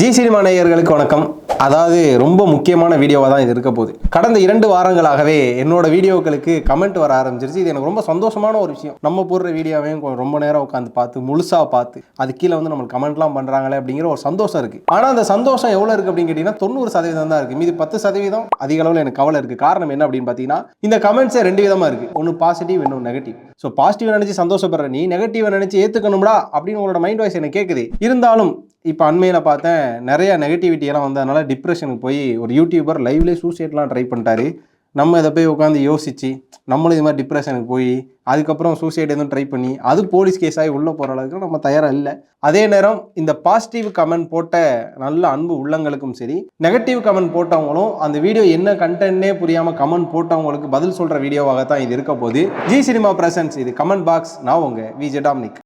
G cinema நேயர்களுக்கு வணக்கம். அதாவது ரொம்ப முக்கியமான வீடியோவாக தான் இது இருக்க போகுது. கடந்த இரண்டு வாரங்களாகவே என்னோட வீடியோக்களுக்கு கமெண்ட் வர ஆரம்பிச்சிருச்சு. இது எனக்கு ரொம்ப சந்தோஷமான ஒரு விஷயம். நம்ம போடுற வீடியோவையும் ரொம்ப நேரம் உட்காந்து பார்த்து முழுசாக பார்த்து அது கீழே வந்து நம்மளுக்கு கமெண்ட்லாம் பண்ணுறாங்களே அப்படிங்கிற ஒரு சந்தோஷம் இருக்குது ஆனால் அந்த சந்தோஷம் எவ்வளோ இருக்குது அப்படின்னு கேட்டிங்கன்னா தொண்ணூறு சதவீதம் தான் இருக்குது மீதி பத்து சதவீதம் அதிக அளவில் எனக்கு கவலை இருக்குது காரணம் என்ன அப்படின்னு பார்த்தீங்கன்னா இந்த கமெண்ட்ஸே ரெண்டு விதமாக இருக்குது ஒன்று பாசிட்டிவ் இன்னொன்று நெகட்டிவ் ஸோ பாசிட்டிவ் நினச்சி சந்தோஷப்படுற நீ நெகட்டிவ் நினச்சி ஏற்றுக்கணும்டா அப்படின்னு உங்களோட மைண்ட் வாய்ஸ் எனக்கு கேட்குது இருந்தாலும் இப்போ அண்மையில் பார்த்தேன் நிறைய நெகட்டிவிட்டி எல்லாம் வந்ததுனால டிப்ரெஷனுக்கு போய் ஒரு யூடியூபர் லைவ்லேயே சூசைட்லாம் ட்ரை பண்ணிட்டாரு. நம்ம இதை போய் உட்காந்து யோசிச்சு நம்மளும் இது மாதிரி டிப்ரெஷனுக்கு போய் அதுக்கப்புறம் சூசைட் எதுவும் ட்ரை பண்ணி அது போலீஸ் கேஸ் ஆகி உள்ளே போகிற அளவுக்கு நம்ம தயாராக இல்லை. அதே நேரம் இந்த பாசிட்டிவ் கமெண்ட் போட்ட நல்ல அன்பு உள்ளங்களுக்கும் சரி நெகட்டிவ் கமெண்ட் போட்டவங்களும் அந்த வீடியோ என்ன கண்டென்ட்னே புரியாமல் கமெண்ட் போட்டவங்களுக்கு பதில் சொல்கிற வீடியோவாக தான் இது இருக்க போது ஜி சினிமா பிரசன்ஸ் இது கமெண்ட் பாக்ஸ் நான் உங்கள் விஜய் டாமினிக்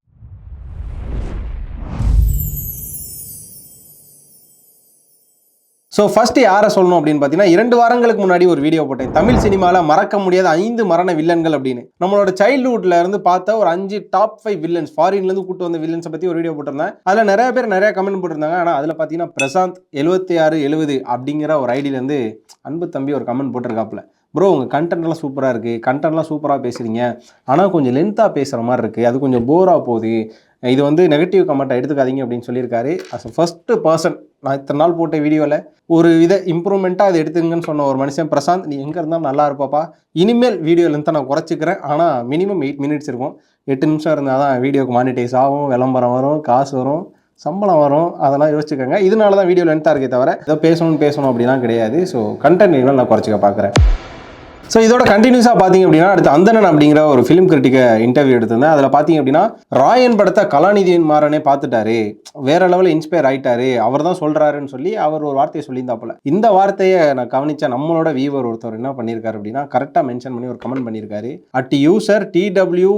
ஸோ ஃபர்ஸ்ட் யாரை சொல்லணும் அப்படின்னு பார்த்தீங்கன்னா இரண்டு வாரங்களுக்கு முன்னாடி ஒரு வீடியோ போட்டேன். தமிழ் சினிமாவில் மறக்க முடியாத ஐந்து மரண வில்லன்கள் அப்படின்னு. நம்மளோட சைல்ட்ஹுட்ல இருந்து பார்த்த ஒரு அஞ்சு டாப் ஃபைவ் வில்லன்ஸ் ஃபாரின்லேருந்து கூட்டு வந்த வில்லன்ஸை பற்றி ஒரு வீடியோ போட்டிருந்தேன். அதில் நிறைய பேர் நிறைய கமெண்ட் போட்டிருந்தாங்க. ஆனால் அதில் பார்த்தீங்கன்னா பிரசாந்த் எழுபத்தி ஆறு எழுபது அப்படிங்கிற ஒரு ஐடியிலேருந்து அன்பு தம்பி ஒரு கமெண்ட் போட்டிருக்காப்புல. ப்ரோ உங்கள் கண்டென்ட்லாம் சூப்பராக இருக்குது கண்டென்ட்லாம் சூப்பராக பேசுகிறீங்க ஆனால் கொஞ்சம் லென்த்தாக பேசுகிற மாதிரி இருக்குது அது கொஞ்சம் போராக போகுது. இது வந்து நெகட்டிவ் கமெண்ட்டை எடுத்துக்காதீங்க அப்படின்னு சொல்லியிருக்காரு. அஸ் அ ஃபஸ்ட்டு பர்சன் நான் இத்தனை நாள் போட்ட வீடியோவில் ஒரு வித இம்ப்ரூவ்மெண்ட்டாக அதை எடுத்துங்கன்னு சொன்ன ஒரு மனுஷன் பிரசாந்த் நீ எங்கே இருந்தாலும் நல்லா இருப்பாப்பா. இனிமேல் வீடியோ லென்த்தை நான் குறைச்சிக்கிறேன். ஆனால் மினிமம் எயிட் மினிட்ஸ் இருக்கும். எட்டு நிமிஷம் இருந்தால் தான் வீடியோக்கு மானிட்டைஸ் ஆகும் விளம்பரம் வரும் காசு வரும் சம்பளம் வரும் அதெல்லாம் யோசிச்சுக்கோங்க. இதனால தான் வீடியோ லென்த்தாக இருக்கே தவிர ஏதோ பேசணும்னு பேசணும் அப்படிலாம் கிடையாது. ஸோ கண்டென்ட் நான் குறைச்சிக்க பார்க்குறேன் ஸோ இதோட கண்டினியூஸாக பார்த்தீங்க அப்படின்னா அடுத்து அந்தனன் அப்படிங்கிற ஒரு ஃபிலிம் கிரிட்டிக்கை இன்டர்வியூ எடுத்திருந்தேன். அதில் பார்த்தீங்க அப்படின்னா ராயன் படத்தை கலாநிதியின் மாறனே பார்த்துட்டாரு. வேற லெவலில் இன்ஸ்பயர் ஆயிட்டாரு. அவர் தான் சொல்கிறாருன்னு சொல்லி அவர் ஒரு வார்த்தையை சொல்லியிருந்தாப்புல இந்த வார்த்தையை நான் கவனிச்ச நம்மளோட வியூவர் ஒருத்தர் என்ன பண்ணியிருக்காரு அப்படின்னா கரெக்டாக மென்ஷன் பண்ணி ஒரு கமெண்ட் பண்ணியிருக்காரு. At user DW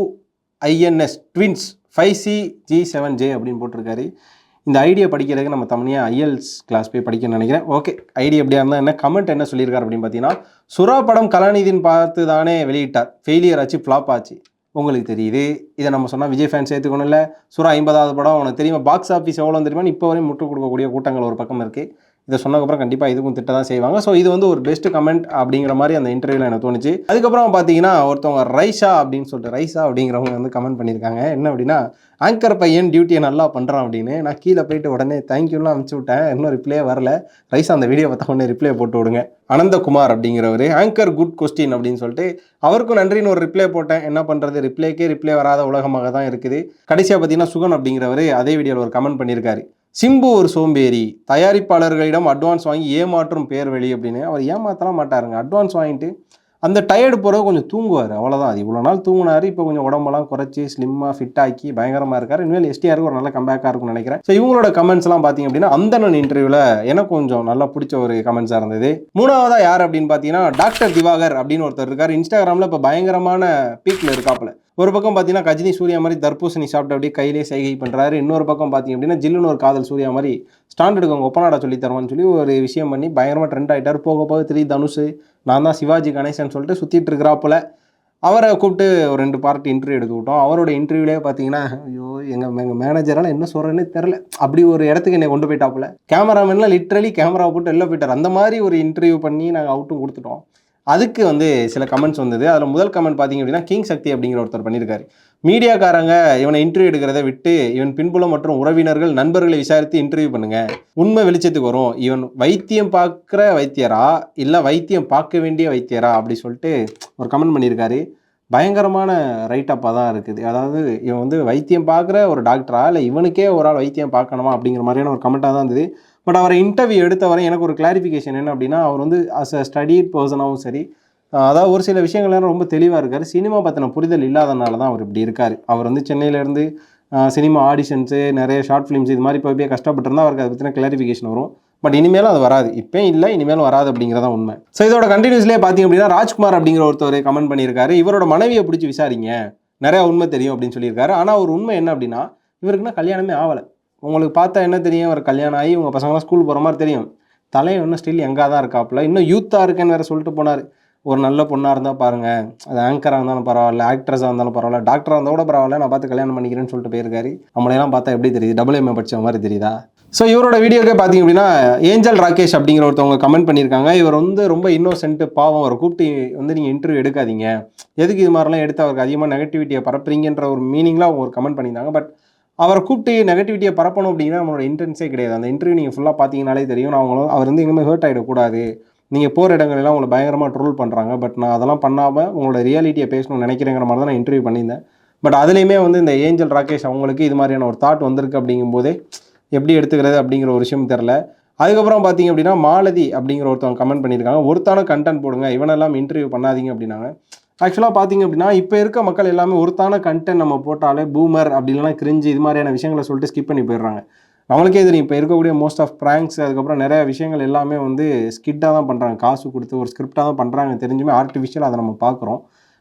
INS twins five C G seven J அப்படின்னு போட்டிருக்காரு. இந்த ஐடியா படிக்கிறதுக்கு நம்ம தனியாக ஐஎல்ஸ் கிளாஸ் போய் படிக்கணும்னு நினைக்கிறேன். ஓகே ஐடியா எப்படியா இருந்தால் என்ன? கமெண்ட் என்ன சொல்லியிருக்காரு அப்படின்னு பார்த்தீங்கன்னா சுறா படம் கலாநிதின்னு பார்த்து தானே வெளியிட்டார். ஃபெயிலியர் ஆச்சு ஃப்ளாப் ஆச்சு. உங்களுக்கு தெரியுது. இதை நம்ம சொன்னால் விஜய் ஃபேன்ஸ் ஏற்றுக்கணும் இல்லை சுறா ஐம்பதாவது படம் உனக்கு தெரியுமா? பாக்ஸ் ஆஃபீஸ் எவ்வளோ தெரியுமா இப்போ வரையும் முட்டு கொடுக்கக்கூடிய கூட்டங்கள் ஒரு பக்கம் இருக்குது இதை சொன்னதுக்கப்புறம் கண்டிப்பாக இதுக்கும் திட்ட தான் செய்வாங்க. ஸோ இது வந்து ஒரு பெஸ்ட் கமெண்ட் அப்படிங்கிற மாதிரி அந்த இன்டர்வியூவில் எனக்கு தோணுச்சு. அதுக்கப்புறம் பார்த்தீங்கன்னா ஒருத்தவங்க ரைஷா அப்படின்னு சொல்லிட்டு ரைஷா அப்படிங்கிறவங்க வந்து கமெண்ட் பண்ணியிருக்காங்க. என்ன அப்படின்னா ஆங்கர் பையன் டியூட்டியை நல்லா பண்ணுறான் அப்படின்னு. நான் கீழே போயிட்டு உடனே தேங்க்யூலாம் அனுப்பிச்சு விட்டேன். இன்னும் ரிப்ளே வரல. ரைஸா அந்த வீடியோ பார்த்த உடனே ரிப்ளை போட்டு விடுங்க. அனந்தகுமார் அப்படிங்கிறவர் ஆங்கர் குட் கொஸ்டின் அப்படின்னு சொல்லிட்டு அவருக்கும் நன்றின்னு ஒரு ரிப்ளை போட்டேன். என்ன பண்ணுறது ரிப்ளைக்கே ரிப்ளை வராத உலகமாக தான் இருக்குது. கடைசியாக பார்த்தீங்கன்னா சுகன் அப்படிங்கிறவர் அதே வீடியோவில் ஒரு கமெண்ட் பண்ணியிருக்காரு. சிம்பு ஒரு சோம்பேறி. தயாரிப்பாளர்களிடம் அட்வான்ஸ் வாங்கி ஏமாற்றும் பேர் வெளி அப்படின்னு அவர் ஏமாத்தலாம் மாட்டாருங்க. அட்வான்ஸ் வாங்கிட்டு அந்த டயர்டு போகிறத கொஞ்சம் தூங்குவார். அவ்வளோதான் அது இவ்வளோ நாள் தூங்கினார். இப்போ கொஞ்சம் உடம்பெல்லாம் குறைச்சி ஸ்லிம்மாக ஃபிட் ஆக்கி பயங்கரமாக இருக்கார். இனிமேல் எஸ்டிஆருக்கு ஒரு நல்ல கம்பேக்காக இருக்கும்னு நினைக்கிறேன். ஸோ இவங்களோட கமெண்ட்ஸ்லாம் பார்த்தீங்க அப்படின்னா அந்தனன் இன்டர்வியூவில் எனக்கு கொஞ்சம் நல்லா பிடிச்ச ஒரு கமெண்ட்ஸாக இருந்தது. மூணாவதாக யார் அப்படின்னு பார்த்தீங்கன்னா டாக்டர் திவாகர் அப்படின்னு ஒருத்தர் இருக்கார். இன்ஸ்டாகிராமில் இப்போ பயங்கரமான பீக்கில் இருக்காப்புல. ஒரு பக்கம் பார்த்தீங்கன்னா கஜினி சூர்யா மாதிரி தர்பூசணி சாப்பிட்டு அப்படியே கையிலே சைகை பண்ணுறாரு இன்னொரு பக்கம் பார்த்தீங்க அப்படின்னா ஜில்லுன்னு ஒரு காதல் சூர்யா மாதிரி ஸ்டாண்ட் எடுக்கவங்க ஒப்பநாடா சொல்லி தருவான்னு சொல்லி ஒரு விஷயம் பண்ணி பயங்கரமாக ட்ரெண்ட் ஆகிட்டார் போக போக த்ரீ தனுஷ் நான் தான் சிவாஜி கணேசன் சொல்லிட்டு சுற்றிட்டு இருக்கிறாப்புல அவரை கூப்பிட்டு ஒரு ரெண்டு பார்ட்டி இன்டர்வியூ எடுத்து விட்டோம். அவரோட இன்டர்வியூலேயே பார்த்தீங்கன்னா ஐயோ எங்கள் எங்கள் மேனேஜரால் என்ன சொல்கிறேன்னு தெரில அப்படி ஒரு இடத்துக்கு என்னை கொண்டு போயிட்டாப்புல கேமராமேன்லாம் லிட்ரலி கேமரா போட்டு வெளில போயிட்டார். அந்த மாதிரி ஒரு இன்டர்வியூ பண்ணி நாங்கள் அவுட்டும் கொடுத்துட்டோம். அதுக்கு வந்து சில கமெண்ட்ஸ் வந்தது. அதில் முதல் கமெண்ட் பார்த்தீங்க அப்படின்னா கிங் சக்தி அப்படிங்கிற ஒருத்தர் பண்ணியிருக்காரு. மீடியாக்காரங்க இவனை இன்டர்வியூ எடுக்கிறத விட்டு இவன் பின்புலம் மற்றும் உறவினர்கள் நண்பர்களை விசாரித்து இன்டர்வியூ பண்ணுங்க. உண்மை வெளிச்சத்துக்கு வரும். இவன் வைத்தியம் பார்க்குற வைத்தியரா? இல்லை வைத்தியம் பார்க்க வேண்டிய வைத்தியரா? அப்படி சொல்லிட்டு ஒரு கமெண்ட் பண்ணியிருக்காரு. பயங்கரமான ரைட்டப்பாக தான் இருக்குது. அதாவது இவன் வந்து வைத்தியம் பார்க்குற ஒரு டாக்டரா இல்லை இவனுக்கே ஒரு ஆள் வைத்தியம் பார்க்கணுமா? அப்படிங்கிற மாதிரியான ஒரு கமெண்ட்டாக தான் இருந்தது. பட் அவரை இன்டர்வியூ எடுத்தவரை எனக்கு ஒரு கிளாரிஃபிகேஷன் என்ன அப்படின்னா அவர் வந்து அஸ் அ ஸ்டடிட் பர்சனாகவும் சரி அதாவது ஒரு சில விஷயங்கள்லாம் ரொம்ப தெளிவாக இருக்கார். சினிமா பற்றின புரிதல் இல்லாதனால தான் அவர் இப்படி இருக்கார். அவர் வந்து சென்னையிலேருந்து சினிமா ஆடிஷன்ஸு நிறைய ஷார்ட் ஃபிலிம்ஸ் இது மாதிரி போய் போய் கஷ்டப்பட்டிருந்தா அவருக்கு அதை பற்றின கிளாரிஃபிகேஷன் வரும். பட் இனிமேலும் அது வராது. இப்போ இல்லை இனிமேலும் வராது அப்படிங்கிறதா உண்மை. ஸோ இதோட கண்டினியூஸ்லேயே பார்த்தீங்க அப்படின்னா ராஜ்குமார் அப்படிங்கிற ஒருத்தர் கமெண்ட் பண்ணியிருக்காரு. இவரோட மனைவியை பிடிச்சி விசாரிங்க. நிறையா உண்மை தெரியும் அப்படின்னு சொல்லியிருக்காரு. ஆனால் ஒரு உண்மை என்ன அப்படின்னா இவருக்குன்னா கல்யாணமே ஆகலை. உங்களுக்கு பார்த்தா என்ன தெரியும்? அவர் கல்யாணம் ஆகி உங்கள் பசங்களாம் ஸ்கூல் போகிற மாதிரி தெரியும். தலையை இன்னும் ஸ்டில் எங்கே தான் இருக்காப்புல. இன்னும் யூத்தாக இருக்கேன்னு வேறு சொல்லிட்டு போனார். ஒரு நல்ல பொண்ணாக இருந்தால் பாருங்கள் அது ஆங்கராக இருந்தாலும் பரவாயில்ல ஆக்ட்ரஸாக இருந்தாலும் பரவாயில்ல டாக்டராக இருந்தால் கூட பரவாயில்ல. நான் பார்த்து கல்யாணம் பண்ணிக்கிறேன்னு சொல்லிட்டு போயிருக்காரு. நம்மளையெல்லாம் பார்த்தா எப்படி தெரியுது? டபுள் எம்ஏ படிச்ச மாதிரி தெரியுதா? ஸோ இவரோட வீடியோக்கே பார்த்தீங்க அப்படின்னா ஏஞ்சல் ராகேஷ் அப்படிங்கிற ஒருத்தவங்க கமெண்ட் பண்ணியிருக்காங்க. இவர் வந்து ரொம்ப இன்னோசென்ட்டு பாவம். அவரை கூப்பிட்டு வந்து நீங்கள் இன்டர்வியூ எடுக்காதீங்க. எதுக்கு இது மாதிரிலாம் எடுத்து அவருக்கு அதிகமாக நெகட்டிவிட்டியை பரப்புறீங்கன்ற ஒரு மீனிங்லாம் அவங்க ஒரு கமெண்ட் பண்ணியிருந்தாங்க. பட் அவரை கூப்பிட்டு நெகட்டிவிட்டியை பரப்பணும் அப்படின்னா நம்மளோட இன்டென்ஸே கிடையாது. அந்த இன்டர்வியூ நீங்கள் ஃபுல்லாக பார்த்தீங்கனாலே தெரியும். நான் அவங்களும் அவர் வந்து எங்கேயுமே ஹர்ட் ஆகிடக்கூடாது நீங்கள் போகிற இடங்கள்லாம் உங்களை பயங்கரமாக ட்ரோல் பண்ணுறாங்க பட் நான் அதெல்லாம் பண்ணாமல் உங்களோட ரியாலிட்டியை பேசணும்னு நினைக்கிறேங்கிற மாதிரி தான் நான் இன்டர்வியூ பண்ணியிருந்தேன். பட் அதுலேயுமே வந்து இந்த ஏஞ்சல் ராகேஷ் அவங்களுக்கு இது மாதிரியான ஒரு தாட் வந்திருக்கு அப்படிங்கும்போதே எப்படி எடுத்துக்கிறது அப்படிங்கிற ஒரு விஷயம் தெரில அதுக்கப்புறம் பார்த்தீங்க அப்படின்னா மாலதி அப்படிங்கிற ஒருத்தவங்க கமெண்ட் பண்ணியிருக்காங்க. ஒருத்தான கண்டென்ட் போடுங்க. இவனெல்லாம் இன்டர்வியூ பண்ணாதீங்க அப்படின்னாங்க. ஆக்சுவலாக பார்த்தீங்க அப்படின்னா இப்போ இருக்க மக்கள் எல்லாமே ஒருத்தான கண்டென்ட் நம்ம போட்டாலே பூமர் அப்படி இல்லைனா கிரிஞ்சு இது மாதிரியான விஷயங்களை சொல்லிட்டு ஸ்கிப் பண்ணி போயிடுறாங்க. அவங்களுக்கே தெரியும் இப்போ இருக்கக்கூடிய மோஸ்ட் ஆஃப் ப்ராங்க்ஸ் அதுக்கப்புறம் நிறைய விஷயங்கள் எல்லாமே வந்து ஸ்கிட்டாக தான் பண்ணுறாங்க காசு கொடுத்து ஒரு ஸ்கிரிப்டாக தான் பண்ணுறாங்க தெரிஞ்சுமே ஆர்டிஃபிஷியல் அதை நம்ம பார்க்குறோம்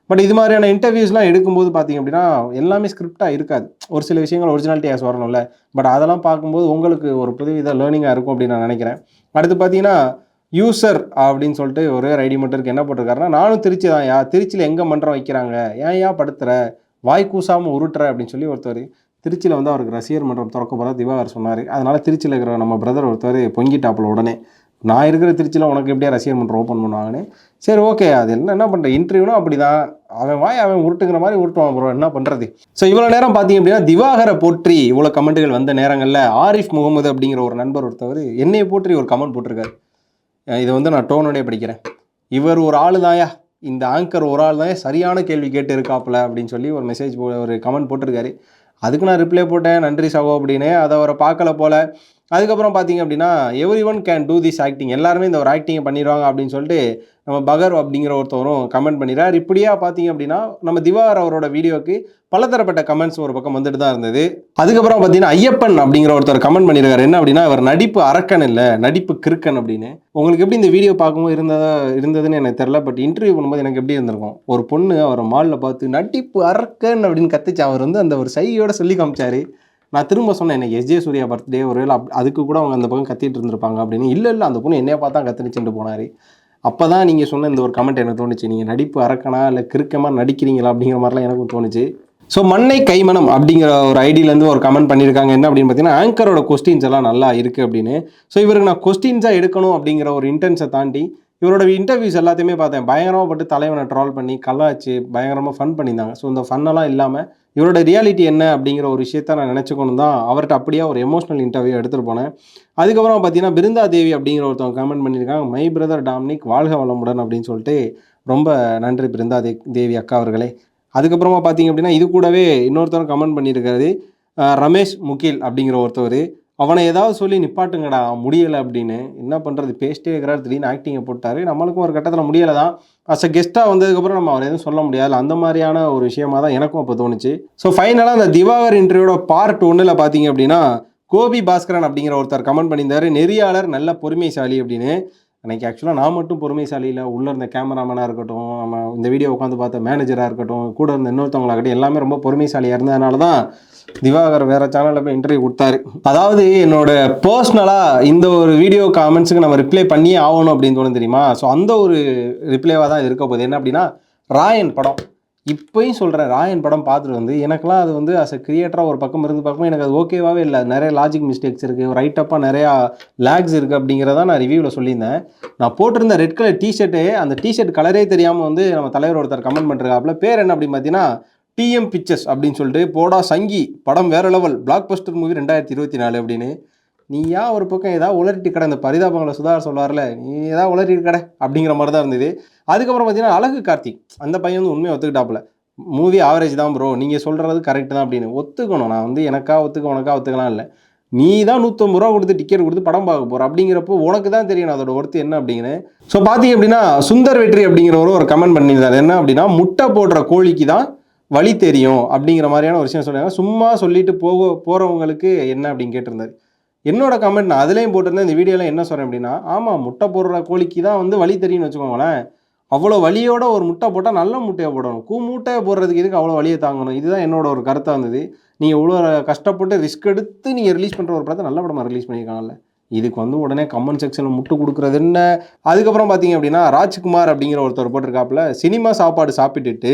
பட் இது மாதிரியான இன்டர்வியூஸ்லாம் எடுக்கும்போது பார்த்தீங்க அப்படின்னா எல்லாமே ஸ்கிரிப்டாக இருக்காது. ஒரு சில விஷயங்கள் ஒரிஜினாலிட்டியாஸ் வரணும்ல. பட் அதெல்லாம் பார்க்கும்போது உங்களுக்கு ஒரு புது வித லேர்னிங்காக இருக்கும் அப்படின்னு நான் நினைக்கிறேன். அடுத்து பார்த்தீங்கன்னா யூசர் அப்படின்னு சொல்லிட்டு ஒரே ஒரு ஐடி மட்டும் இருக்கு. என்ன போட்டிருக்காருன்னா நானும் திருச்சி தான் யா திருச்சியில் எங்கே மன்றம் வைக்கிறாங்க? ஏன் ஏன் படுத்துற? வாய் கூசாமல் உருட்டுற அப்படின்னு சொல்லி ஒருத்தர் திருச்சியில் வந்து அவருக்கு ரசிகர் மன்றம் திறக்க போகிறதா திவாகர் சொன்னார். அதனால் திருச்சியில் இருக்கிற நம்ம பிரதர் ஒருத்தர் பொங்கிட்டாப்புல உடனே நான் இருக்கிற திருச்சியில் உனக்கு எப்படியா ரசிகர் மன்றம் ஓப்பன் பண்ணுவாங்கன்னு? சரி ஓகே அது என்ன என்ன பண்ணுற இன்டர்வியூனா அப்படி தான் அவன் வாய் அவன் உருட்டுங்கிற மாதிரி உருட்டுவான் ப்ரோ என்ன பண்ணுறது ஸோ இவ்வளோ நேரம் பார்த்தீங்க அப்படின்னா திவாகரை போற்றி இவ்வளோ கமெண்ட்டுகள் வந்த நேரங்களில் ஆரிஃப் முகமது அப்படிங்கிற ஒரு நண்பர் ஒருத்தவர் என்னையை போற்றி ஒரு கமெண்ட் போட்டிருக்காரு. இதை வந்து நான் டோனோடே படிக்கிறேன். இவர் ஒரு ஆள் தாயா இந்த ஆங்கர் ஒரு ஆள் தான் சரியான கேள்வி கேட்டு இருக்காப்புல அப்படின்னு சொல்லி ஒரு மெசேஜ் ஒரு கமெண்ட் போட்டிருக்காரு. அதுக்கு நான் ரிப்ளை போட்டேன். நன்றி சகோ அப்படின்னு. அதை அவரை பார்க்கல போல அதுக்கப்புறம் பார்த்தீங்க அப்படின்னா every one can do this acting எல்லாருமே இந்த ஒரு ஆக்டிங்கை பண்ணிடுவாங்க அப்படின்னு சொல்லிட்டு நம்ம பகர் அப்படிங்கிற ஒருத்தவரும் கமெண்ட் பண்ணிடுறார். இப்படியா பார்த்தீங்க அப்படின்னா நம்ம திவாகர் அவரோட வீடியோக்கு பலதரப்பட்ட கமெண்ட்ஸ் ஒரு பக்கம் வந்துட்டு தான் இருந்தது. அதுக்கப்புறம் பார்த்தீங்கன்னா ஐயப்பன் அப்படிங்கிற ஒருத்தர் கமெண்ட் பண்ணியிருக்காரு என்ன அப்படின்னா அவர் நடிப்பு அரக்கன் இல்லை நடிப்பு கிறுக்கன் அப்படின்னு. உங்களுக்கு எப்படி இந்த வீடியோ பார்க்கும்போது இருந்ததா இருந்ததுன்னு எனக்கு தெரில பட் இன்டர்வியூ பண்ணும்போது எனக்கு எப்படி இருந்திருக்கும்? ஒரு பொண்ணு அவரை மாலில் பார்த்து நடிப்பு அரக்கன் அப்படின்னு கத்துச்சு. அவர் வந்து அந்த ஒரு சையோட சொல்லி காமிச்சாரு. நான் திரும்ப சொன்னேன் எனக்கு எஸ்ஜே சூர்யா பர்த்டே ஒருவேளை அப் அதுக்கு கூட அவங்க அந்த பக்கம் கத்திட்டு இருந்திருப்பாங்க அப்படின்னு. இல்லை இல்லை அந்த பொண்ணு என்னைய பார்த்தா கத்துனுச்சுட்டு போனார். அப்போ தான் நீங்கள் சொன்ன இந்த ஒரு கமெண்ட் எனக்கு தோணுச்சு. நீங்கள் நடிப்பு அரக்கனா இல்லை கிறுக்கமாக நடிக்கிறீங்களா? அப்படிங்கிற மாதிரிலாம் எனக்கும் தோணுச்சு. ஸோ மண்ணை கைமணம் அப்படிங்கிற ஒரு ஐடியிலேருந்து ஒரு கமெண்ட் பண்ணியிருக்காங்க. என்ன அப்படின்னு பார்த்தீங்கன்னா ஆங்கரோட கொஸ்டின்ஸ் எல்லாம் நல்லா இருக்குது அப்படின்னு. ஸோ இவருக்கு நான் கொஸ்டின்ஸாக எடுக்கணும் அப்படிங்கிற ஒரு இன்டென்ஸை தாண்டி இவரோட இன்டர்வியூஸ் எல்லாத்தையுமே பார்த்தேன். பயங்கரமாக பட்டு தலைவனை ட்ரால் பண்ணி கலாச்சு பயங்கரமாக ஃபன் பண்ணியிருந்தாங்க. ஸோ இந்த ஃபன்னெல்லாம் இல்லாமல் இவரோட ரியாலிட்டி என்ன அப்படிங்கிற ஒரு விஷயத்த நான் நினச்சிக்கணும் தான். அவர்கிட்ட அப்படியே ஒரு எமோஷனல் இன்டர்வியூ எடுத்துகிட்டு போனேன். அதுக்கப்புறம் பார்த்தீங்கன்னா பிருந்தா தேவி அப்படிங்கிற ஒருத்தவங்க கமெண்ட் பண்ணியிருக்காங்க. மை பிரதர் டாமினிக் வாழ்க வளமுடன் அப்படின்னு சொல்லிட்டு ரொம்ப நன்றி பிருந்தா தே தேவி அக்கா அவர்களே. அதுக்கப்புறமா பார்த்தீங்க அப்படின்னா இது கூடவே இன்னொருத்தரும் கமெண்ட் பண்ணியிருக்காரு. ரமேஷ் முகில் அப்படிங்கிற ஒருத்தவர். அவனை ஏதாவது சொல்லி நிப்பாட்டுங்கடா முடியலை அப்படின்னு. என்ன பண்ணுறது பேசிட்டே இருக்கிறார் திடீர்னு ஆக்டிங்கை போட்டார். நம்மளுக்கும் ஒரு கட்டத்தில் முடியலை தான் அஸ் அ கெஸ்ட்டாக வந்ததுக்கப்புறம் நம்ம அவர் எதுவும் சொல்ல முடியாது. அந்த மாதிரியான ஒரு விஷயமா தான் எனக்கும் அப்போ தோணுச்சு. ஸோ ஃபைனலாக அந்த திவாகர் இன்டர்வியூட பார்ட் ஒன்றில் பார்த்தீங்க அப்படின்னா கோபி பாஸ்கரன் அப்படிங்கிற ஒருத்தர் கமெண்ட் பண்ணியிருந்தார். நெறியாளர் நல்ல பொறுமைசாலி அப்படின்னு. அன்னைக்கு ஆக்சுவலாக நான் மட்டும் பொறுமைசாலி இல்லை உள்ளே இருந்த கேமராமேனாக இருக்கட்டும் நம்ம இந்த வீடியோ உட்காந்து பார்த்த மேனேஜராக இருக்கட்டும் கூட இருந்த இன்னொருத்தவங்களாகட்டும் எல்லாமே ரொம்ப பொறுமைசாலியாக இருந்ததுனால தான் திவாகர் வேற சேனலில் போய் இன்டர்வியூ கொடுத்தாரு. அதாவது என்னோட பர்சனலாக இந்த ஒரு வீடியோ காமெண்ட்ஸுக்கு நம்ம ரிப்ளை பண்ணியே ஆகணும் அப்படின்னு தோணும் தெரியுமா? ஸோ அந்த ஒரு ரிப்ளைவாக தான் இருக்க போகுது. என்ன அப்படின்னா ராயன் படம். இப்போயும் சொல்கிறேன் ராயன் படம் பார்த்துட்டு வந்து எனக்குலாம் அது வந்து அஸ் அ கிரியேட்டராக ஒரு பக்கம் இருந்து பார்க்கும்போது எனக்கு அது ஓகேவாகவே இல்லை. நிறைய லாஜிக் மிஸ்டேக்ஸ் இருக்குது ரைட்டப்பாக நிறையா லேக்ஸ் இருக்குது அப்படிங்கிறத நான் ரிவ்யூவில் சொல்லியிருந்தேன். நான் போட்டிருந்த ரெட் கலர் டிஷர்ட்டு அந்த டிஷர்ட் கலரே தெரியாமல் வந்து நம்ம தலைவர் ஒருத்தர் கமெண்ட் பண்ணுறாப்புல பேர் என்ன அப்படின்னு பார்த்தீங்கன்னா டிஎம் பிக்சர்ஸ் அப்படின்னு சொல்லிட்டு போடா சங்கி படம் வேறு லெவல் பிளாக் பஸ்டர் மூவி ரெண்டாயிரத்தி இருபத்தி நாலு அப்படின்னு. நீ ஏன் ஒரு பக்கம் ஏதாவது உளறிட்டு கடை இந்த பரிதாபங்களை சுதார் சொல்வார்ல நீ ஏதாவது உளறிட்டு கடை அப்படிங்கிற மாதிரி தான் இருந்தது. அதுக்கப்புறம் பார்த்தீங்கன்னா அழகு கார்த்திக். அந்த பையன் வந்து உண்மையை ஒத்துக்கிட்டாப்புல. மூவி ஆவரேஜ் தான் ப்ரோ நீங்கள் சொல்கிறது கரெக்டு தான் அப்படின்னு. ஒத்துக்கணும். நான் வந்து எனக்கா ஒத்துக்க உனக்கா ஒத்துக்கலாம் இல்லை. நீ தான் நூற்றம்பது ரூபா கொடுத்து டிக்கெட் கொடுத்து படம் பார்க்க போகிற அப்படிங்கிறப்போ உனக்கு தான் தெரியும் அதோட ஒர்த்து என்ன அப்படின்னு. ஸோ பார்த்தீங்க அப்படின்னா சுந்தர் வெற்றி அப்படிங்கிறவரும் ஒரு கமெண்ட் பண்ணியிருந்தார். என்ன அப்படின்னா முட்டை போடுற கோழிக்கு தான் வழி தெரியும் அப்படிங்கிற மாதிரியான ஒரு விஷயம் சொல்கிறாங்க சும்மா சொல்லிட்டு போக போகிறவங்களுக்கு என்ன அப்படின்னு கேட்டிருந்தாரு. என்னோட கமெண்ட் நான் அதுலேயும் போட்டிருந்தேன். இந்த வீடியோவில் என்ன சொல்கிறேன் அப்படின்னா ஆமாம் முட்டை போடுற கோழிக்கு தான் வந்து வழி தெரியும்னு வச்சுக்கோங்களேன். அவ்வளோ வலியோட ஒரு முட்டை போட்டால் நல்ல முட்டையை போடணும். கூ மூட்டையை போடுறதுக்கு எதுக்கு அவ்வளோ வலியை தாங்கணும்? இதுதான் என்னோட ஒரு கருத்தாக இருந்தது. நீங்கள் இவ்வளோ கஷ்டப்பட்டு ரிஸ்க் எடுத்து நீங்கள் ரிலீஸ் பண்ணுற ஒரு படத்தை நல்ல படமாக ரிலீஸ் பண்ணியிருக்காங்கல்ல. இதுக்கு வந்து உடனே கமெண்ட் செக்ஷனில் முட்டு கொடுக்குறது என்ன? அதுக்கப்புறம் பார்த்தீங்க அப்படின்னா ராஜ்குமார் அப்படிங்கிற ஒருத்தர் போட்டிருக்காப்புல சினிமா சாப்பாடு சாப்பிட்டுட்டு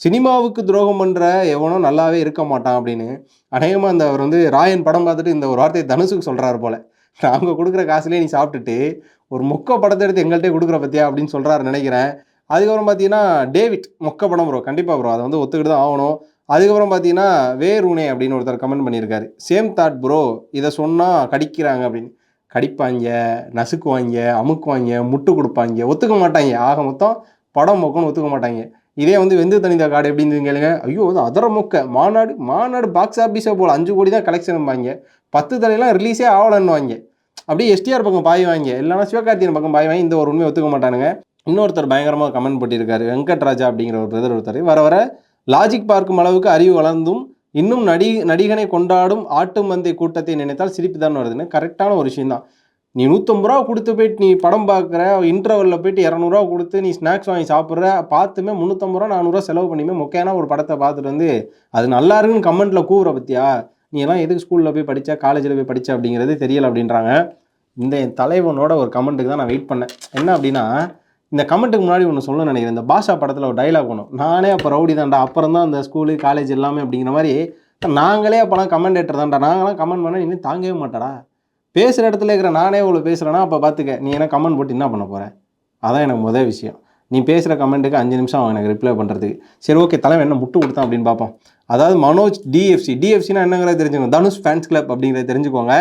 சினிமாவுக்கு துரோகம் பண்ணுற எவனும் நல்லாவே இருக்க மாட்டான் அப்படின்னு. அநேகமாக அந்த அவர் வந்து ராயன் படம் பார்த்துட்டு இந்த ஒரு வார்த்தையை தனுஷுக்கு சொல்கிறாரு போல். நாங்கள் கொடுக்குற காசுலேயே நீ சாப்பிட்டுட்டு ஒரு மொக்க படத்தை எடுத்து எங்கள்கிட்ட கொடுக்குற பத்தியா அப்படின்னு சொல்கிறாரு நினைக்கிறேன். அதுக்கப்புறம் பார்த்தீங்கன்னா டேவிட் மொக்க படம் ப்ரோ கண்டிப்பாக ப்ரோ அதை வந்து ஒத்துக்கிட்டு தான் ஆகணும். அதுக்கப்புறம் பார்த்தீங்கன்னா வேரூனே அப்படின்னு ஒருத்தர் கமெண்ட் பண்ணியிருக்காரு. சேம் தாட் ப்ரோ இதை சொன்னால் கடிக்கிறாங்க அப்படின்னு. கடிப்பாங்க நசுக்குவாங்க அமுக்குவாங்க முட்டு கொடுப்பாங்க. ஒத்துக்க மாட்டாங்க. ஆக மொத்தம் படம் மொக்கன்னு ஒத்துக்க மாட்டாங்க. இதே வந்து வெந்து தனிதா காடு எப்படின்னு கேளுங்க. ஐயோ அது அதர மொக்க. மாநாடு மாநாடு பாக்ஸ் ஆஃபீஸே போல் அஞ்சு கோடி தான் கலெக்ஷன் வாங்க பத்து தலையெல்லாம் ரிலீஸே ஆகலன்னுவாங்க. அப்படியே எஸ்டிஆர் பக்கம் பாய் வாங்க. இல்லைனா சிவகார்த்தியன் பக்கம் பாய் வாங்கி இந்த ஒரு உண்மையை ஒத்துக்க மாட்டானுங்க. இன்னொருத்தர் பயங்கரமாக கமெண்ட் பண்ணியிருக்காரு வெங்கட்ராஜா அப்படிங்கிற ஒரு பிரதர் ஒருத்தர் வர வர லாஜிக் பார்க்கும் அளவுக்கு அறிவு வளர்ந்தும் இன்னும் நடி நடிகனை கொண்டாடும் ஆட்டு மந்தை கூட்டத்தை நினைத்தால் சிரிப்பு தான் வருதுன்னு கரெக்டான ஒரு விஷயம் தான் நீ நூற்றம்பது ரூபா கொடுத்து போயிட்டு நீ படம் பார்க்குற இன்டர்வலில் போயிட்டு இரநூறுவா கொடுத்து நீ ஸ்நாக்ஸ் வாங்கி சாப்பிட்ற பார்த்துமே முந்நூற்றம்பது ரூபா நானூறுரூவா செலவு பண்ணியுமே மொக்கையான ஒரு படத்தை பார்த்துட்டு வந்து அது நல்லா இருக்குன்னு கமெண்ட்டில் கூவுற பற்றியா நீ எல்லாம் எதுக்கு ஸ்கூலில் போய் படித்தா காலேஜில் போய் படித்த அப்படிங்கிறது தெரியல அப்படின்றாங்க. இந்த என் தலைவனோட ஒரு கமெண்ட்டுக்கு தான் நான் வெயிட் பண்ணேன். என்ன அப்படின்னா இந்த கமெண்ட்டுக்கு முன்னாடி ஒன்று சொல்ல நினைக்கிறேன். இந்த பாஷா படத்தில் ஒரு டைலாக் ஒன்று நானே அப்போ ரவுடி தான்டா. அப்புறம் தான் அந்த ஸ்கூலு காலேஜ் எல்லாமே அப்படிங்கிற மாதிரி நாங்களே அப்போலாம் கமெண்டேட்டர் தான்டா. நாங்களாம் கமெண்ட் பண்ண இன்னும் தாங்கவே மாட்டடா. பேசுகிற இடத்துல இருக்கிற நானே இவ்வளோ பேசுகிறேன்னா அப்போ பார்த்துக்க நீ என்ன கமெண்ட் போட்டு என்ன பண்ண போகிற அதான் எனக்கு முதல் விஷயம். நீ பேசுகிற கமெண்ட்டுக்கு அஞ்சு நிமிஷம் அவன் எனக்கு ரிப்ளை பண்ணுறதுக்கு சரி ஓகே தலைவன் என்ன முட்டு கொடுத்தான் அப்படின்னு பார்ப்போம். அதாவது மனோஜ் டிஎஃப்சி டிஎஃப்சினா என்னங்கிறத தெரிஞ்சுக்கோங்க தனுஷ் ஃபேன்ஸ் கிளப் அப்படிங்கிறத தெரிஞ்சுக்கோங்க.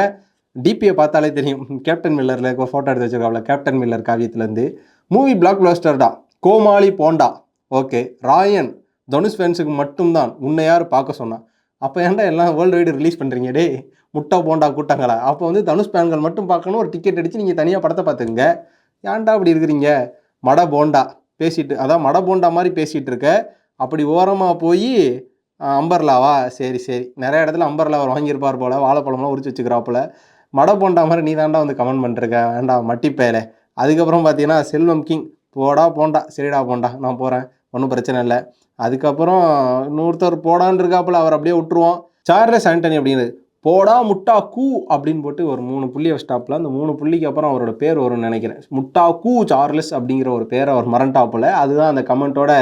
டிபியை பார்த்தாலே தெரியும். கேப்டன் மில்லரில் ஃபோட்டோ எடுத்து வச்சிருக்காப்ல கேப்டன் மில்லர் காவியத்துலேருந்து. மூவி பிளாக் பிளாஸ்டர்டா கோமாளி போண்டா. ஓகே ராயன் தனுஷ் ஃபேன்ஸுக்கு மட்டும்தான். உன்னை யார் பார்க்க சொன்னான் அப்போ ஏன்டா எல்லாம் வேர்ல்டு வைடு ரிலீஸ் பண்ணுறீங்க டே முட்டா போண்டா கூட்டங்களா? அப்போ வந்து தனுஷ் பேன்கள் மட்டும் பார்க்கணும். ஒரு டிக்கெட் அடித்து நீங்கள் தனியாக படத்தை பார்த்துங்க ஏன்டா அப்படி இருக்கிறீங்க? மட போண்டா பேசிட்டு அதான் மட போண்டா மாதிரி பேசிகிட்டு இருக்க. அப்படி ஓரமாக போய் அம்பர்லாவா? சரி சரி. நிறைய இடத்துல அம்பர்லா அவர் வாங்கியிருப்பார் போல். வாழைப்பழம்லாம் உரிச்சு வச்சுக்கிறாப்புல. மட போண்டா மாதிரி நீ தாண்டா வந்து கமெண்ட் பண்ணிருக்க வேண்டாம் மட்டிப்பேல. அதுக்கப்புறம் பார்த்தீங்கன்னா செல்வம் கிங். போடா போண்டா. சரிடா போண்டா நான் போகிறேன் ஒன்றும் பிரச்சனை இல்லை. அதுக்கப்புறம் இன்னொருத்தர் போடான்னு இருக்காப்புல அவர் அப்படியே விட்டுருவோம். சார்லஸ் ஆண்டனி அப்படிங்கிறது. போடா முட்டா கூ அப்படின்னு போட்டு ஒரு மூணு புள்ளியை ஸ்டாப்பில் அந்த மூணு புள்ளிக்கு அப்புறம் அவரோட பேர் வரும்னு நினைக்கிறேன். முட்டா கூ சார்லஸ் அப்படிங்கிற ஒரு பேரை அவர் மரண்டாப்பில் அதுதான் அந்த கமெண்ட்டோட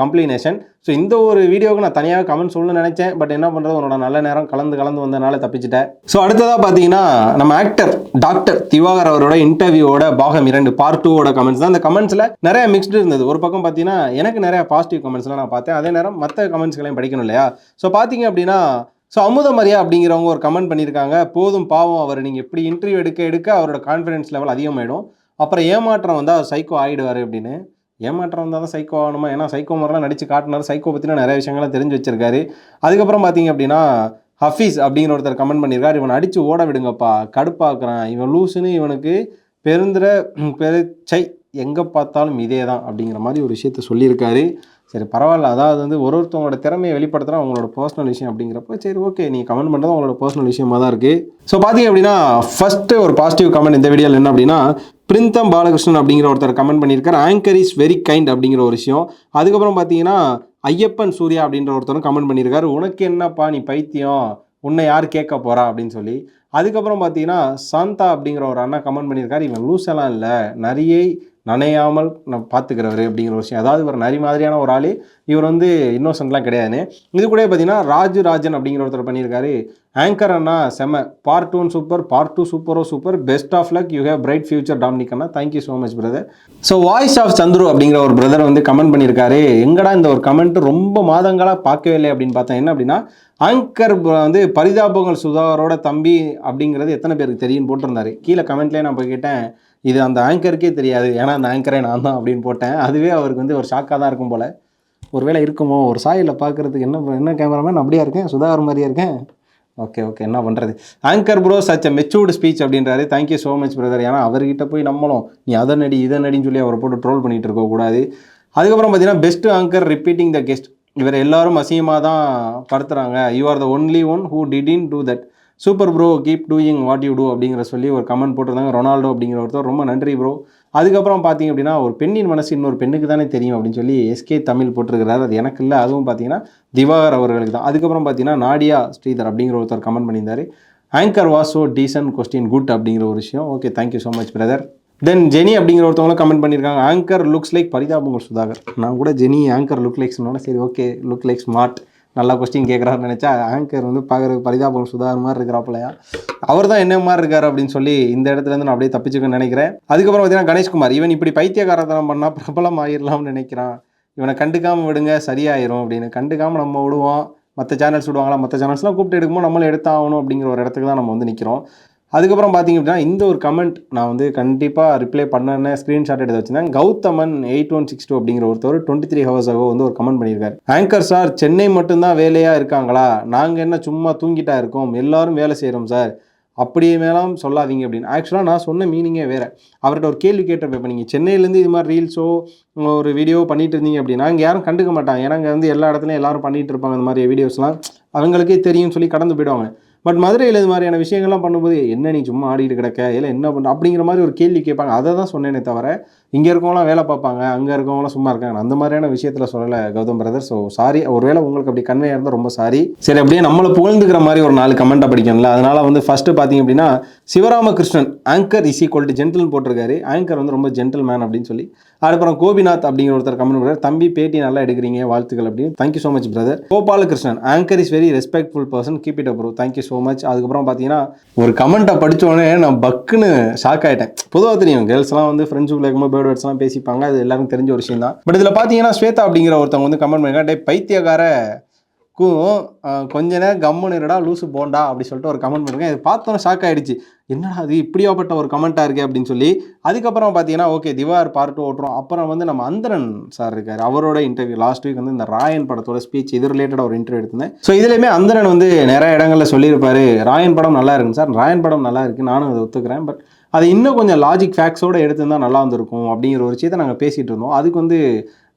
கம்ப்ளினேஷன் ஸோ இந்த ஒரு வீடியோவுக்கு நான் தனியாக கமெண்ட் சொல்லணும்னு நினச்சேன். பட் என்ன பண்ணுறது உன்னோட நல்ல நேரம் கலந்து கலந்து வந்தனால தப்பிச்சிட்டேன். ஸோ அடுத்ததாக பார்த்தீங்கன்னா நம்ம ஆக்டர் டாக்டர் திவாகர் அவரோட இன்டர்வியூவோட பாகம் இரண்டு பார்ட் டூவோட கமெண்ட்ஸ் தான். அந்த கமெண்ட்ஸில் நிறைய மிக்ஸ்டு இருந்தது. ஒரு பக்கம் பார்த்தீங்கன்னா எனக்கு நிறைய பாசிட்டிவ் கமெண்ட்ஸ்லாம் நான் பார்த்தேன். அதே நேரம் மற்ற கமெண்ட்ஸ்களையும் படிக்கணும் இல்லையா? ஸோ பார்த்தீங்க அப்படின்னா ஸோ அமுதமரியா அப்படிங்கிறவங்க ஒரு கமெண்ட் பண்ணியிருக்காங்க. போதும் பாவம் அவர் நீங்கள் இப்படி இன்டர்வியூ எடுக்க எடுக்க அவரோட கான்ஃபிடன்ஸ் லெவல் அதிகமாயிடும். அப்புறம் ஏமாற்றம் வந்தால் அவர் சைக்கோ ஆகிடுவார் அப்படின்னு. ஏமாற்றம் வந்தால் தான் சைக்கோ ஆகணுமா? ஏன்னா சைக்கோ மாதிரிலாம் நடிச்சு காட்டினார். சைக்கோ பற்றின நிறைய விஷயங்கள்லாம் தெரிஞ்சு வச்சிருக்காரு. அதுக்கப்புறம் பார்த்தீங்க அப்படின்னா ஹஃபீஸ் அப்படிங்கிற ஒருத்தர் கமெண்ட் பண்ணியிருக்காரு. இவனை அடித்து ஓட விடுங்கப்பா. கடுப்பாக்குறான். இவன் லூசுன்னு இவனுக்கு பெருந்திர பெருச்சை எங்கே பார்த்தாலும் இதே தான் அப்படிங்கிற மாதிரி ஒரு விஷயத்த சொல்லியிருக்காரு. சரி பரவாயில்ல. அதாவது வந்து ஒரு ஒருத்தவங்களோட திறமையை வெளிப்படுத்துகிறா அவங்களோட பர்சனல் விஷயம் அப்படிங்கிறப்போ சரி ஓகே நீ கமெண்ட் பண்ணுறது அவங்களோட பர்சனல் விஷயமாக தான் இருக்குது ஸோ பார்த்தீங்க அப்படின்னா ஃபஸ்ட்டு ஒரு பாசிட்டிவ் கமெண்ட் இந்த வீடியோவில் என்ன அப்படின்னா பிரிந்தம் பாலகிருஷ்ணன் அப்படிங்கிற ஒருத்தர் கமெண்ட் பண்ணியிருக்காரு. ஆங்கர் இஸ் வெரி கைண்ட் அப்படிங்கிற ஒரு விஷயம். அதுக்கப்புறம் பார்த்தீங்கன்னா ஐயப்பன் சூர்யா அப்படின்ற ஒருத்தரும் கமெண்ட் பண்ணியிருக்காரு. உனக்கு என்னப்பா நீ பைத்தியம்? உன்னை யார் கேட்க போகிறா அப்படின்னு சொல்லி. அதுக்கப்புறம் பார்த்தீங்கன்னா சாந்தா அப்படிங்கிற ஒரு அண்ணா கமெண்ட் பண்ணியிருக்காரு. இவன் லூசெல்லாம் இல்லை. நிறைய நனையாமல் நான் பார்த்துக்கிறவர் அப்படிங்கிற ஒரு விஷயம். அதாவது இவர் நரி மாதிரியான ஒரு ஆள். இவர் வந்து இன்னோசன்ட்லாம் கிடையாதுன்னு. இது கூட பார்த்தீங்கன்னா ராஜு ராஜன் அப்படிங்கிற ஒருத்தர் பண்ணியிருக்காரு. ஆங்கர் அண்ணா செம. Part one super part two சூப்பரோ super best of luck you have bright future Dominic Anna. Thank you so much brother so voice of Chandru அப்படிங்கிற ஒரு பிரதர் வந்து கமெண்ட் பண்ணியிருக்காரு. எங்கடா இந்த ஒரு கமெண்ட் ரொம்ப மாதங்களாக பார்க்கவே இல்லை அப்படின்னு பார்த்தேன் என்ன அப்படின்னா ஆங்கர் வந்து பரிதாபங்கள் சுதாகரோட தம்பி அப்படிங்கிறது எத்தனை பேருக்கு தெரியும்னு போட்டிருந்தாரு. கீழே கமெண்ட்லேயே நான் போய் கேட்டேன். இது அந்த ஆங்கருக்கே தெரியாது. ஏன்னா அந்த ஆங்கரே நான் தான் அப்படின்னு போட்டேன். அதுவே அவருக்கு வந்து ஒரு ஷாக்காக தான் இருக்கும் போல். ஒருவேளை இருக்குமோ? ஒரு சாயில் பார்க்குறதுக்கு என்ன என்ன கேமராமேன் அப்படியா இருக்கேன். சுதாகர் மாதிரியா இருக்கேன். ஓகே ஓகே என்ன பண்ணுறது anchor bro such a matured speech அப்படின்றாரு. Thank you so much brother ஏன்னா அவர்கிட்ட போய் நம்மளும் நீ அதை நடி இதை நடின்னு சொல்லி அவரை போட்டு ட்ரோல் பண்ணிட்டு இருக்கக்கூடாது அதுக்கப்புறம் பார்த்தீங்கன்னா best anchor repeating the guest இவர் எல்லாரும் அசியமாக தான் படுத்துகிறாங்க you are the only one who didn't do that super bro keep doing what you do அப்படிங்கிற சொல்லி ஒரு கமெண்ட் போட்டிருந்தாங்க. ரொனால்டோ அப்படிங்கிற ஒருத்தர் ரொம்ப நன்றி ப்ரோ அதுக்கப்புறம் பார்த்தீங்க அப்படின்னா ஒரு பெண்ணின் மனசு இன்னொரு பெண்ணுக்கு தானே தெரியும் அப்படின்னு சொல்லி எஸ்கே தமிழ் போட்டிருக்கிறாரு. அது எனக்கு இல்லை. அதுவும் பார்த்தீங்கன்னா திவாகர் அவர்களுக்கு தான். அதுக்கப்புறம் பார்த்தீங்கன்னா நாடியா ஸ்ரீதர் அப்படிங்கிற ஒருத்தர் கமெண்ட் பண்ணியிருந்தார். Anchor was so decent question good அப்படிங்கிற ஒரு விஷயம். Okay thank you so much brother then Jenny அப்படிங்கிற ஒருத்தவங்களும் கமெண்ட் பண்ணியிருக்காங்க. Anchor looks like Parithabangal Sudhakar. நான் கூட ஜெனி ஆங்கர் லுக் லைக்ஸ்னால சரி ஓகே லுக் லைக் ஸ்மார்ட் நல்லா கொஸ்டின் கேட்குறாருன்னு நினச்சா ஆங்கர் வந்து பார்க்குற பரிதாபம் சுதாகர் மாதிரி இருக்கிறாப்புலையா? அவர் தான் என்ன மாதிரி இருக்கார் அப்படின்னு சொல்லி இந்த இடத்துல இருந்து நான் அப்படியே தப்பிச்சுக்கன்னு நினைக்கிறேன். அதுக்கப்புறம் பார்த்தீங்கன்னா கணேஷ்குமார். இவன் இப்படி பைத்தியகாரத்தனம் பண்ணால் பிரபலம் ஆயிடலாம்னு நினைக்கிறான். இவனை கண்டுக்காமல் விடுங்க சரியாயிரும் அப்படின்னு. கண்டுக்காமல் நம்ம விடுவோம். மற்ற சேனல்ஸ் விடுவாங்களா? மற்ற சேனல்ஸ்லாம் கூப்பிட்டு எடுக்கும்போது நம்மளும் எடுத்தாகணும் அப்படிங்கிற ஒரு இடத்துக்கு தான் நம்ம வந்து நிற்கிறோம் அதுக்கப்புறம் பார்த்தீங்க அப்படின்னா இந்த ஒரு கமெண்ட் நான் வந்து கண்டிப்பாக ரிப்ளை பண்ணேன்னு ஸ்க்ரீன்ஷாட் எடுத்து வச்சிருந்தேன். Gauthaman eight one six two அப்படிங்கிற ஒருத்தர் டுவெண்ட்டி த்ரீ ஹவர்ஸ் ஆகோ வந்து ஒரு கமெண்ட் பண்ணியிருக்காரு. ஆங்கர் சார் சென்னை மட்டும்தான் வேலையாக இருக்காங்களா? நாங்கள் என்ன சும்மா தூங்கிட்டா இருக்கோம்? எல்லாரும் வேலை செய்கிறோம் சார் அப்படியே மேலாம் சொல்லாதீங்க அப்படின்னு. ஆக்சுவலாக நான் சொன்ன மீனிங்கே வேறு. அவர்கிட்ட ஒரு கேள்வி கேட்டிருப்பேன் இப்போ நீங்கள் சென்னையிலேருந்து இது மாதிரி ரீல்ஸோ ஒரு வீடியோ பண்ணிட்டு இருந்தீங்க அப்படின்னா இங்கே யாரும் கண்டுக்க மாட்டாங்க. ஏன்னா இங்கே வந்து எல்லா இடத்துலையும் எல்லாரும் பண்ணிகிட்டு இருப்பாங்க இந்த மாதிரி வீடியோஸ்லாம் அவங்களுக்கே தெரியும்னு சொல்லி கடந்து போயிடுவாங்க. பட் மதுரையில் இது மாதிரியான விஷயங்கள்லாம் பண்ணும்போது என்ன நீ சும்மா ஆடிட்டு கிடக்க? இல்லை என்ன பண்ண அப்படிங்கிற மாதிரி ஒரு கேள்வி கேட்பாங்க. அதை தான் சொன்னேனே தவிர இங்கே இருக்கவங்களாம் வேலை பார்ப்பாங்க அங்கே இருக்கவங்களாம் சும்மா இருக்காங்க. அந்த மாதிரியான விஷயத்தில் சொல்லலை கௌதம் பிரதர் ஸோ சாரி ஒருவேளை உங்களுக்கு அப்படி கன்வே இருந்தால் ரொம்ப சாரி சரி அப்படியே நம்மளை புகழ்ந்துக்கிற மாதிரி ஒரு நாலு கமெண்ட்டை படிக்கணும்ல. அதனால வந்து ஃபர்ஸ்ட் பார்த்தீங்க அப்படின்னா Sivaramakrishnan anchor is equal to gentle போட்டிருக்காரு. ஆங்கர் வந்து ரொம்ப ஜென்டில் மேன் அப்படின்னு சொல்லி. அதுக்கப்புறம் கோபிநாத் அப்படிங்கிற ஒருத்தர் கமெண்ட் பண்ணுறாரு தம்பி பேட்டி நல்லா எடுக்கிறீங்க வாழ்த்துக்கள் அப்படின்னு. Thank you so much brother Gopalakrishnan anchor is very respectful person keep it up bro thank you so so much அதுக்கப்புறம் பார்த்தீங்கன்னா ஒரு கமெண்ட்டை படித்தோடனே உடனே நான் பக்குன்னு ஷாக் ஆகிட்டேன் பொதுவாக தெரியும் கேர்ள்ஸ்லாம் வந்து ஃப்ரெண்ட்ஸுக்குள்ள இருக்கும்போது பேர்ட் வேர்ட்ஸ்லாம் பேசிப்பாங்க. அது எல்லாருக்கும் தெரிஞ்ச ஒரு விஷயம் தான் பட் இதில் பார்த்தீங்கன்னா ஸ்வேதா அப்படிங்கிற ஒருத்தவங்க வந்து கமெண்ட் பண்ணிருக்காங்க. டே பைத்தியக்கார க்கும் கொஞ்ச நேரம் கம்முன்னு இருடா லூசு போண்டா அப்படி சொல்லிட்டு ஒரு கமெண்ட் பண்ணுங்க இது பார்த்தோன்னே ஷாக் ஆகிடுச்சு என்னடா அது இப்படியாப்பட்ட ஒரு கமெண்ட்டாக இருக்கே அப்படின்னு சொல்லி அதுக்கப்புறம் பார்த்தீங்கன்னா ஓகே திவார் பார்ட் ஓட்டுறோம். அப்புறம் வந்து நம்ம அந்தரன் சார் இருக்கார். அவரோட இன்டர்வியூ லாஸ்ட் வீக் வந்து இந்த ராயன் படத்தோட ஸ்பீச் இது ரிலேட்டடாக ஒரு இன்டர்வியூ எடுத்திருந்தேன். ஸோ இதுலையுமே அந்தரன் வந்து நிறைய இடங்களில் சொல்லியிருப்பாரு. ராயன் படம் நல்லா இருக்குங்க சார் ராயன் படம் நல்லா இருக்குது நானும் அதை ஒத்துக்கிறேன். பட் அது இன்னும் கொஞ்சம் லாஜிக் ஃபேக்ஸோடு எடுத்திருந்தால் நல்லா இருந்திருக்கும் அப்படிங்கிற ஒரு விஷயத்தை நாங்கள் பேசிகிட்டு இருந்தோம். அதுக்கு வந்து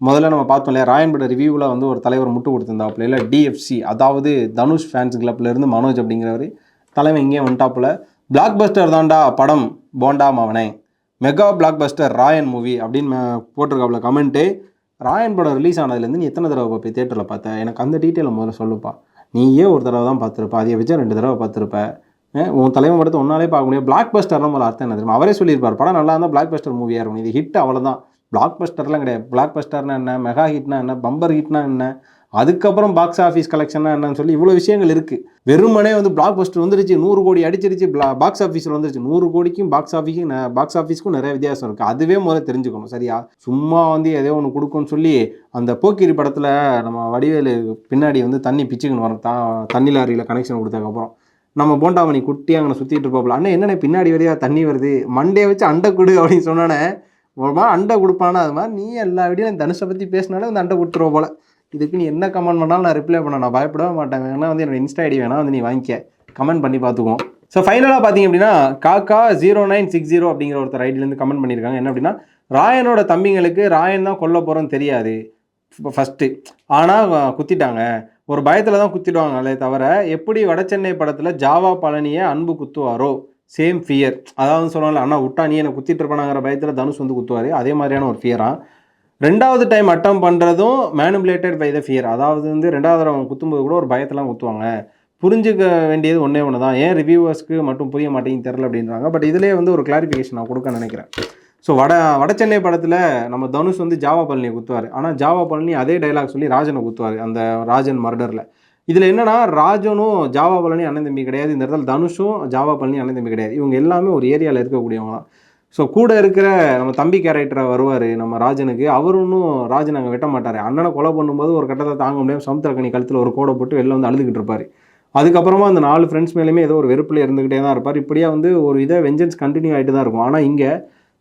முதல்ல நம்ம பார்த்தோம் இல்லையா ராயன்பட ரிவ்யூவில் வந்து ஒரு தலைவர் முட்டு கொடுத்துருந்தாப்புல இல்லை டிஎஃப்சி அதாவது தனுஷ் ஃபேன்ஸ் கிளப்லேருந்து மனோஜ் அப்படிங்கிறவர் தலைவன் இங்கே வந்துட்டாப்புல. பிளாக் பஸ்டர் தான்டா படம் போண்டா மவனே. Mega blockbuster Raayan movie அப்படின்னு போட்டிருக்காப்புல கமெண்ட்டு ராயன் படம் ரிலீஸ் ஆனதுலேருந்து நீ எத்தனை தடவை போய் தேட்டரில் பார்த்த? எனக்கு அந்த டீட்டெயிலை முதல்ல சொல்லுப்பா. நீயே ஒரு தடவை தான் பார்த்துருப்ப? அதே வச்சு ரெண்டு தடவை பார்த்துருப்ப? உன் தலைவன் படத்தை ஒன்னாலே பார்க்க முடியாது பிளாக் பஸ்டர்லாம் முதல்ல அர்த்தம் என்ன தெரியுமா? அவரே சொல்லியிருப்பார் படம் நல்லா இருந்தால் பிளாக் பஸ்டர் மூவியாக இருக்கும். இது ஹிட் அவ்வளோதான் பிளாக் பஸ்டர்லாம் கிடையாது. பிளாக் பஸ்டர்னா என்ன? மெகா ஹிட்னா என்ன? பம்பர் ஹிட்னா என்ன? அதுக்கப்புறம் பாக்ஸ் ஆஃபீஸ் கலெக்ஷன்னா என்னன்னு சொல்லி இவ்வளோ விஷயங்கள் இருக்குது வெறுமனே வந்து பிளாக் பஸ்டர் வந்துருச்சு நூறு கோடி அடிச்சிருச்சு பாக்ஸ் ஆஃபீஸில் வந்துருச்சு. நூறு கோடிக்கும் பாக்ஸ் ஆஃபீஸுக்கும் பாக்ஸ் ஆஃபீஸ்க்கும் நிறைய வித்தியாசம் இருக்குது அதுவே முதல்ல தெரிஞ்சுக்கணும் சரியா? சும்மா வந்து எதோ ஒன்று கொடுக்கும்னு சொல்லி அந்த போக்கிரி படத்தில் நம்ம வடிவேலு பின்னாடி வந்து தண்ணி பிச்சுக்கணும் வரும் தா தண்ணி லாரியில் கனெக்ஷன் கொடுத்ததுக்கப்புறம். நம்ம போண்டாமணி குட்டி அங்கே சுற்றிட்டு இருப்பாப்புல அண்ணன் என்னண்ணே பின்னாடி வரையா தண்ணி வருது? மண்டே வச்சு அண்டை கொடு அப்படின்னு சொன்னானே ஒரு மாதிரி அண்டை கொடுப்பானா அது மாதிரி நீ எல்லா வீடியும் தனுஷை பற்றி பேசினாலே வந்து அண்டை கொடுத்துருவோம் போல. இதுக்கு நீ என்ன கமெண்ட் பண்ணாலும் நான் ரிப்ளை பண்ண நான் பயப்படவே மாட்டேன். வேணா வந்து என்னோட இன்ஸ்டா ஐடி வேணா வந்து நீ வாங்கிக்க. கமெண்ட் பண்ணி பார்த்துக்குவோம். ஸோ ஃபைனலாக பார்த்தீங்க அப்படின்னா காக்கா ஜீரோ நைன் சிக்ஸ் ஜீரோ அப்படிங்கிற ஒருத்தர் ஐடியிலேருந்து கமெண்ட் பண்ணியிருக்காங்க. என்ன அப்படின்னா ராயனோட தம்பிங்களுக்கு ராயன் தான் கொல்ல போகிறோன்னு தெரியாது. இப்போ ஃபஸ்ட்டு ஆனால் குத்திட்டாங்க. ஒரு பயத்தில் தான் குத்திடுவாங்களே தவிர எப்படி வட சென்னை படத்தில் ஜாவா பழனியை அன்பு குத்துவாரோ? சேம் ஃபியர் அதாவது சொல்லுவாங்கல்ல அண்ணா விட்டா நீ என்னை குத்திட்டு இருப்பானாங்கிற பயத்தில் தனுஷ் வந்து குத்துவார். அதே மாதிரியான ஒரு ஃபியராக ரெண்டாவது டைம் அட்டம் பண்ணுறதும் மேனுபுலேட்டட் பை த ஃபியர் அதாவது வந்து ரெண்டாவது தடவை அவங்க குத்தும்போது கூட ஒரு பயத்தெல்லாம் குத்துவாங்க. புரிஞ்சுக்க வேண்டியது ஒன்றே ஒன்று தான் ஏன் ரிவ்யூவர்ஸ்க்கு மட்டும் புரிய மாட்டேங்குது தெரில அப்படின்றாங்க. பட் இதிலே வந்து ஒரு கிளாரிஃபிகேஷன் நான் கொடுக்க நினைக்கிறேன். ஸோ வட வட சென்னை படத்தில் நம்ம தனுஷ் வந்து ஜாவா பழனியை குத்துவார். ஆனால் ஜாவா பழனி அதே டைலாக் சொல்லி ராஜனை குத்துவார். அந்த ராஜன் மர்டரில் இதில் என்னன்னா ராஜனும் ஜாவா பழனி அண்ணன் தம்பி கிடையாது. இந்த இடத்துல தனுஷும் ஜாவா பழனி அண்ணன் தம்பி கிடையாது. இவங்க எல்லாமே ஒரு ஏரியாவில் இருக்கக்கூடியவங்க தான் ஸோ கூட இருக்கிற நம்ம தம்பி கேரக்டரை வருவார் நம்ம ராஜனுக்கு. அவர் ஒன்றும் ராஜன் அங்கே வெட்ட மாட்டார். அண்ணனை கொலை பண்ணும்போது ஒரு கட்டத்தை தாங்க முடியாமல் சமுத்திரக்கணி கழுத்தில் ஒரு கோடை போட்டு வெளில வந்து அழுதுகிட்டு இருப்பார். அதுக்கப்புறமா அந்த நாலு ஃப்ரெண்ட்ஸ் மேலேயுமே ஏதோ ஒரு வெறுப்பில் இருந்துக்கிட்டே தான் இருப்பார். இப்படியே வந்து ஒரு இதை வெஞ்சன்ஸ் கண்டினியூ ஆகிட்டு தான் இருக்கும். ஆனால் இங்கே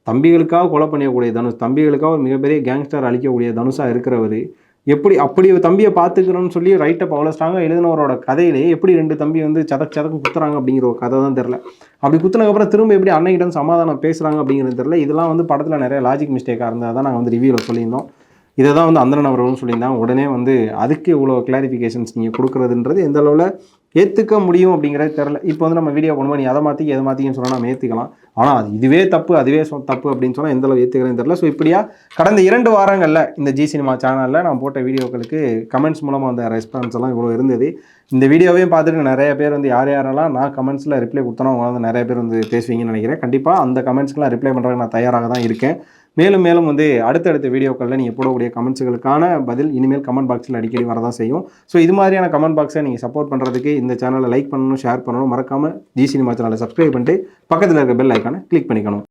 தம்பிகளுக்காக கொலை பண்ணக்கூடிய தனுஷ் தம்பிகளுக்காக ஒரு மிகப்பெரிய கேங்ஸ்டர் அழிக்கக்கூடிய தனுஷாக இருக்கிறவர் எப்படி அப்படி தம்பியை பார்த்துக்கிறோன்னு சொல்லி ரைட்டப் அவ்வளோ ஸ்ட்ராங்காக எழுதினவரோட கதையிலே எப்படி ரெண்டு தம்பி வந்து சதக் சதக்கு குத்துறாங்க அப்படிங்கிற ஒரு கதை தான் தெரில அப்படி குத்துனதுக்கப்புறம் திரும்ப எப்படி அன்னைக்கிட்ட சமாதானம் பேசுகிறாங்க அப்படிங்கிறது தெரில இதெல்லாம் வந்து படத்தில் நிறைய லாஜிக் மிஸ்டேக்காக இருந்தால் தான் நாங்கள் வந்து ரிவியூவில் சொல்லியிருந்தோம். இதை தான் வந்து அந்தரன் அவர்களும் சொல்லியிருந்தாங்க. உடனே வந்து அதுக்கு இவ்வளோ கிளாரிஃபிகேஷன்ஸ் நீங்கள் கொடுக்குறதுன்றது எந்த அளவில் ஏற்றுக்க முடியும் அப்படிங்கிறது தெரில இப்போ வந்து நம்ம வீடியோ பண்ணுவோம் நீ அதை மாற்றி எதை மாற்றின்னு சொன்னால் நம்ம ஏற்றுக்கலாம் ஆனால் அது இதுவே தப்பு அதுவே சொ- தப்பு அப்படின்னு சொன்னால் எந்த அளவு ஏற்றுக்கிறேன்னு தெரில ஸோ இப்படியா கடந்த இரண்டு வாரங்களில் இந்த ஜி சினிமா சேனலில் நான் போட்ட வீடியோக்களுக்கு கமெண்ட்ஸ் மூலமாக அந்த ரெஸ்பான்ஸ் எல்லாம் இவ்வளோ இருந்தது. இந்த வீடியோவையும் பார்த்துட்டு நிறைய பேர் வந்து யார் யாரெல்லாம் நான் கமெண்ட்ஸில் ரிப்ளை கொடுத்தனோ அவங்க வந்து நிறைய பேர் வந்து பேசுவீங்கன்னு நினைக்கிறேன். கண்டிப்பாக அந்த கமெண்ட்ஸ்க்கெலாம் ரிப்ளை பண்ணுறதுக்கு நான் தயாராக தான் இருக்கேன். மேலும் மேலும் வந்து அடுத்தடுத்த வீடியோக்களில் நீங்கள் போடக்கூடிய கமெண்ட்ஸுகளுக்கான பதில் இனிமேல் கமெண்ட் பாக்ஸில் அடிக்கடி வரதான் செய்யும். ஸோ இது மாதிரியான கமெண்ட் பாக்ஸை நீங்கள் சப்போர்ட் பண்ணுறதுக்கு இந்த சேனலை லைக் பண்ணணும் ஷேர் பண்ணணும். மறக்காமல் ஜி சினிமா சேனலை சப்ஸ்கிரைப் பண்ணிட்டு பக்கத்தில் இருக்க பெல் ஐக்கானை கிளிக் பண்ணிக்கணும்.